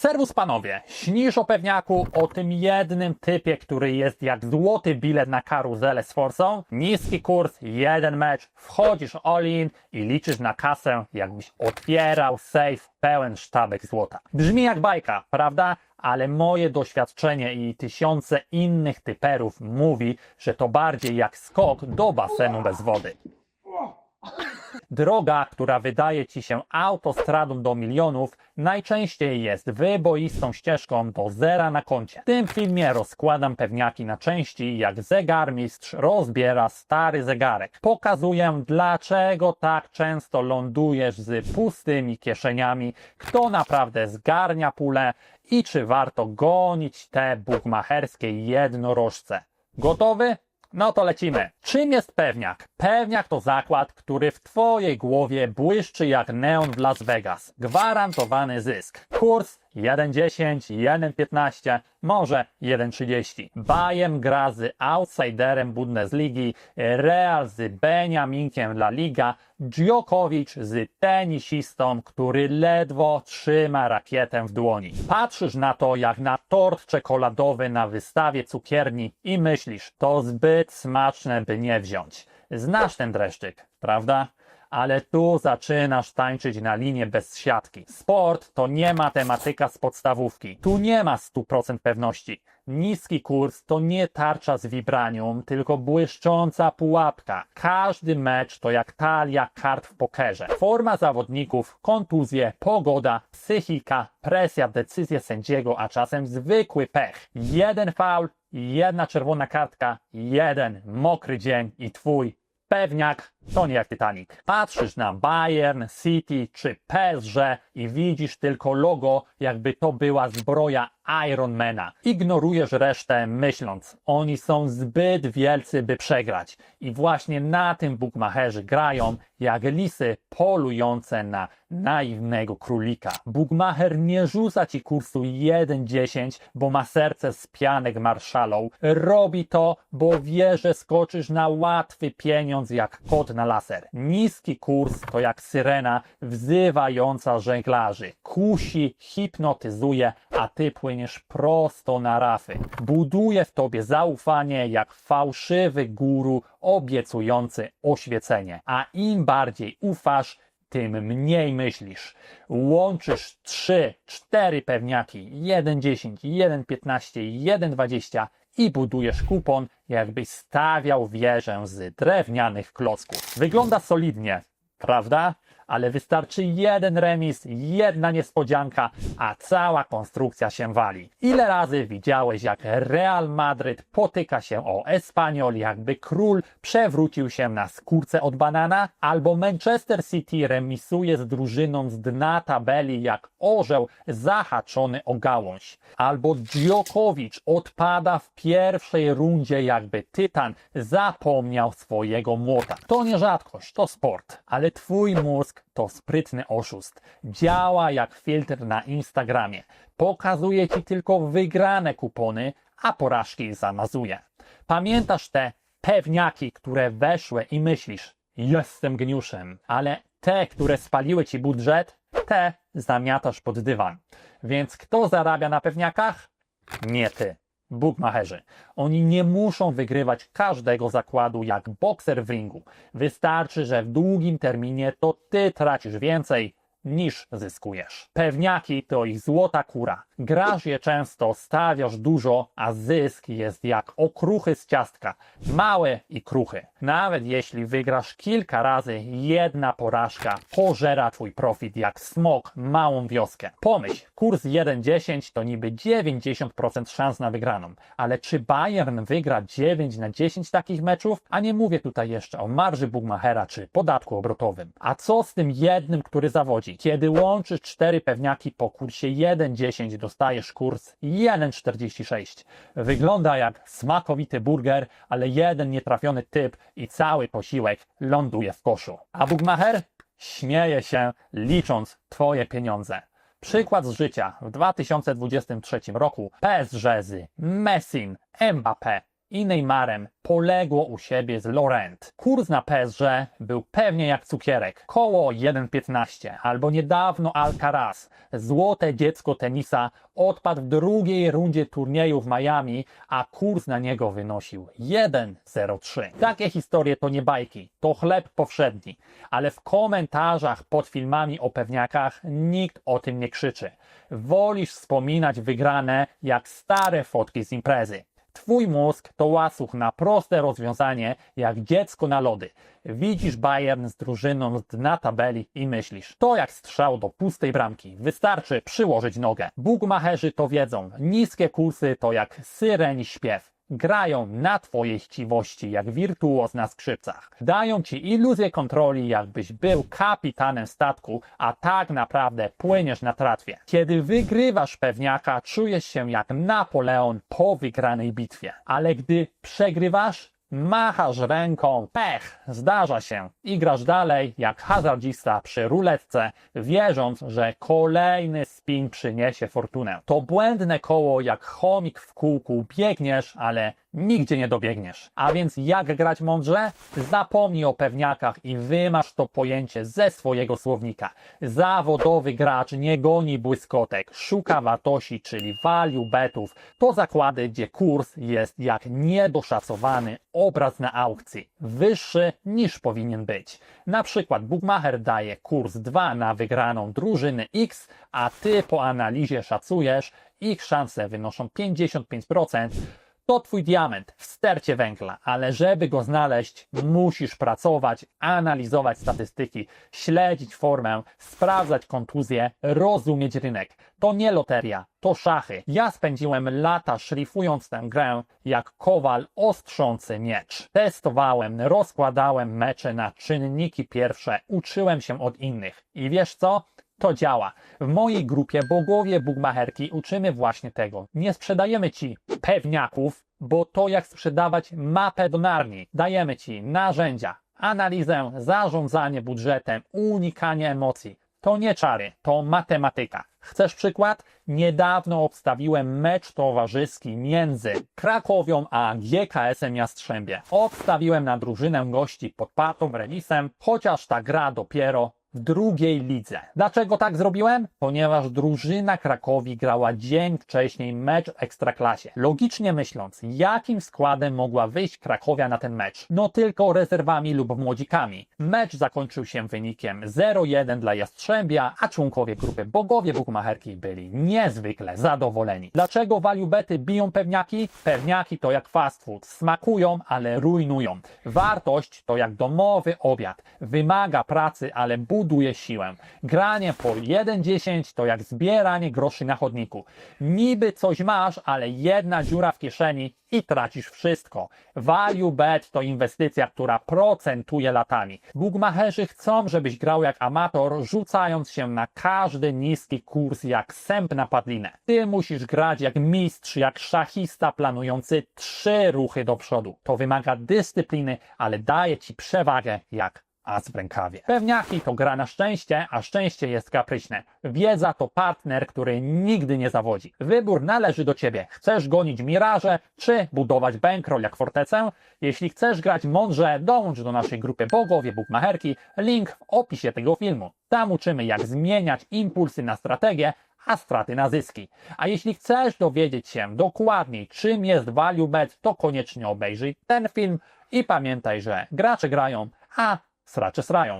Serwus panowie, śnisz o pewniaku, o tym jednym typie, który jest jak złoty bilet na karuzelę z forsą? Niski kurs, jeden mecz, wchodzisz all in i liczysz na kasę, jakbyś otwierał safe pełen sztabek złota. Brzmi jak bajka, prawda? Ale moje doświadczenie i tysiące innych typerów mówi, że to bardziej jak skok do basenu bez wody. Droga, która wydaje ci się autostradą do milionów, najczęściej jest wyboistą ścieżką do zera na koncie. W tym filmie rozkładam pewniaki na części, jak zegarmistrz rozbiera stary zegarek. Pokazuję, dlaczego tak często lądujesz z pustymi kieszeniami, kto naprawdę zgarnia pulę i czy warto gonić te bugmacherskie jednorożce. Gotowy? No to lecimy. Czym jest pewniak? Pewniak to zakład, który w Twojej głowie błyszczy jak neon w Las Vegas. Gwarantowany zysk. Kurs 1,10, 1,15, może 1,30. Bayern gra z outsiderem Bundesligi, Real z Beniaminkiem La Liga, Djokovic z tenisistą, który ledwo trzyma rakietę w dłoni. Patrzysz na to jak na tort czekoladowy na wystawie cukierni i myślisz, to zbyt smaczne, by nie wziąć. Znasz ten dreszczyk, prawda? Ale tu zaczynasz tańczyć na linie bez siatki. Sport to nie matematyka z podstawówki. Tu nie ma 100% pewności. Niski kurs to nie tarcza z vibranium, tylko błyszcząca pułapka. Każdy mecz to jak talia kart w pokerze. Forma zawodników, kontuzje, pogoda, psychika, presja, decyzje sędziego, a czasem zwykły pech. Jeden faul, jedna czerwona kartka, jeden mokry dzień i twój Pewniak to nie jak Titanic. Patrzysz na Bayern, City czy PSG i widzisz tylko logo, jakby to była zbroja Ironmana. Ignorujesz resztę myśląc, oni są zbyt wielcy, by przegrać. I właśnie na tym bukmacherzy grają, jak lisy polujące na naiwnego królika. Bugmacher nie rzuca ci kursu 1,10, bo ma serce z pianek marszalą. Robi to, bo wie, że skoczysz na łatwy pieniądz jak kot na laser. Niski kurs to jak syrena wzywająca żeglarzy. Kusi, hipnotyzuje, a ty płyniesz prosto na rafy. Buduje w tobie zaufanie jak fałszywy guru obiecujący oświecenie. A im bardziej ufasz, tym mniej myślisz. Łączysz 3, 4 pewniaki, 1,10, 1,15, 1,20 i budujesz kupon, jakbyś stawiał wieżę z drewnianych klocków. Wygląda solidnie, prawda? Ale wystarczy jeden remis, jedna niespodzianka, a cała konstrukcja się wali. Ile razy widziałeś, jak Real Madryt potyka się o Espanyol, jakby król przewrócił się na skórce od banana? Albo Manchester City remisuje z drużyną z dna tabeli, jak orzeł zahaczony o gałąź? Albo Djokovic odpada w pierwszej rundzie, jakby tytan zapomniał swojego młota. To nie rzadkość, to sport, ale twój mózg to sprytny oszust. Działa jak filtr na Instagramie. Pokazuje ci tylko wygrane kupony, a porażki zamazuje. Pamiętasz te pewniaki, które weszły i myślisz, jestem geniuszem, ale te, które spaliły ci budżet, te zamiatasz pod dywan. Więc kto zarabia na pewniakach? Nie ty. Bugmacherzy. Oni nie muszą wygrywać każdego zakładu jak bokser w ringu. Wystarczy, że w długim terminie to ty tracisz więcej niż zyskujesz. Pewniaki to ich złota kura. Grasz je często, stawiasz dużo, a zysk jest jak okruchy z ciastka. Małe i kruchy. Nawet jeśli wygrasz kilka razy, jedna porażka pożera twój profit jak smok małą wioskę. Pomyśl, kurs 1,10 to niby 90% szans na wygraną. Ale czy Bayern wygra 9 na 10 takich meczów? A nie mówię tutaj jeszcze o marży Bugmachera czy podatku obrotowym. A co z tym jednym, który zawodzi? Kiedy łączysz cztery pewniaki po kursie 1,10 dostajesz kurs 1,46. Wygląda jak smakowity burger, ale jeden nietrafiony typ i cały posiłek ląduje w koszu. A Bugmacher śmieje się licząc twoje pieniądze. Przykład z życia. W 2023 roku PSG z Messim, Mbappé, i Neymarem poległo u siebie z Laurent. Kurs na PSG był pewnie jak cukierek, koło 1,15 albo niedawno Alcaraz, złote dziecko tenisa, odpadł w drugiej rundzie turnieju w Miami, a kurs na niego wynosił 1,03. Takie historie to nie bajki, to chleb powszedni, ale w komentarzach pod filmami o pewniakach nikt o tym nie krzyczy. Wolisz wspominać wygrane jak stare fotki z imprezy. Twój mózg to łasuch na proste rozwiązanie, jak dziecko na lody. Widzisz Bayern z drużyną z dna tabeli i myślisz, to jak strzał do pustej bramki. Wystarczy przyłożyć nogę. Bugmacherzy to wiedzą. Niskie kursy to jak syreni śpiew. Grają na twojej chciwości, jak wirtuoz na skrzypcach. Dają ci iluzję kontroli, jakbyś był kapitanem statku, a tak naprawdę płyniesz na tratwie. Kiedy wygrywasz pewniaka, czujesz się jak Napoleon po wygranej bitwie. Ale gdy przegrywasz, machasz ręką, pech, zdarza się i grasz dalej jak hazardzista przy ruletce, wierząc, że kolejny spin przyniesie fortunę. To błędne koło jak chomik w kółku, biegniesz, ale nigdzie nie dobiegniesz. A więc jak grać mądrze? Zapomnij o pewniakach i wymasz to pojęcie ze swojego słownika. Zawodowy gracz nie goni błyskotek, szuka wartości, czyli value betów. To zakłady, gdzie kurs jest jak niedoszacowany obraz na aukcji, wyższy niż powinien być. Na przykład Bookmacher daje kurs 2 na wygraną drużyny X, a ty po analizie szacujesz, ich szanse wynoszą 55%, to twój diament w stercie węgla, ale żeby go znaleźć, musisz pracować, analizować statystyki, śledzić formę, sprawdzać kontuzje, rozumieć rynek. To nie loteria, to szachy. Ja spędziłem lata szlifując tę grę jak kowal ostrzący miecz. Testowałem, rozkładałem mecze na czynniki pierwsze, uczyłem się od innych. I wiesz co? To działa. W mojej grupie Bogowie Bugmacherki uczymy właśnie tego. Nie sprzedajemy Ci pewniaków, bo to jak sprzedawać mapę do narni. Dajemy Ci narzędzia, analizę, zarządzanie budżetem, unikanie emocji. To nie czary, to matematyka. Chcesz przykład? Niedawno obstawiłem mecz towarzyski między Krakowią a GKS-em Jastrzębie. Obstawiłem na drużynę gości pod patą remisem, chociaż ta gra dopiero w drugiej lidze. Dlaczego tak zrobiłem? Ponieważ drużyna Krakowi grała dzień wcześniej mecz w Ekstraklasie. Logicznie myśląc, jakim składem mogła wyjść Krakowia na ten mecz? No tylko rezerwami lub młodzikami. Mecz zakończył się wynikiem 0-1 dla Jastrzębia, a członkowie grupy Bogowie Bukmacherki byli niezwykle zadowoleni. Dlaczego value bety biją pewniaki? Pewniaki to jak fast food. Smakują, ale rujnują. Wartość to jak domowy obiad. Wymaga pracy, ale buduje siłę. Granie po 1,10 to jak zbieranie groszy na chodniku. Niby coś masz, ale jedna dziura w kieszeni i tracisz wszystko. Value bet to inwestycja, która procentuje latami. Bugmacherzy chcą, żebyś grał jak amator, rzucając się na każdy niski kurs jak sęp na padlinę. Ty musisz grać jak mistrz, jak szachista planujący trzy ruchy do przodu. To wymaga dyscypliny, ale daje ci przewagę jak as w rękawie. Pewniaki to gra na szczęście, a szczęście jest kapryśne. Wiedza to partner, który nigdy nie zawodzi. Wybór należy do ciebie. Chcesz gonić miraże, czy budować bankroll jak fortecę? Jeśli chcesz grać mądrze, dołącz do naszej grupy Bogowie Bukmacherki. Link w opisie tego filmu. Tam uczymy jak zmieniać impulsy na strategię, a straty na zyski. A jeśli chcesz dowiedzieć się dokładniej, czym jest value bet, to koniecznie obejrzyj ten film i pamiętaj, że gracze grają, a Sracze srają.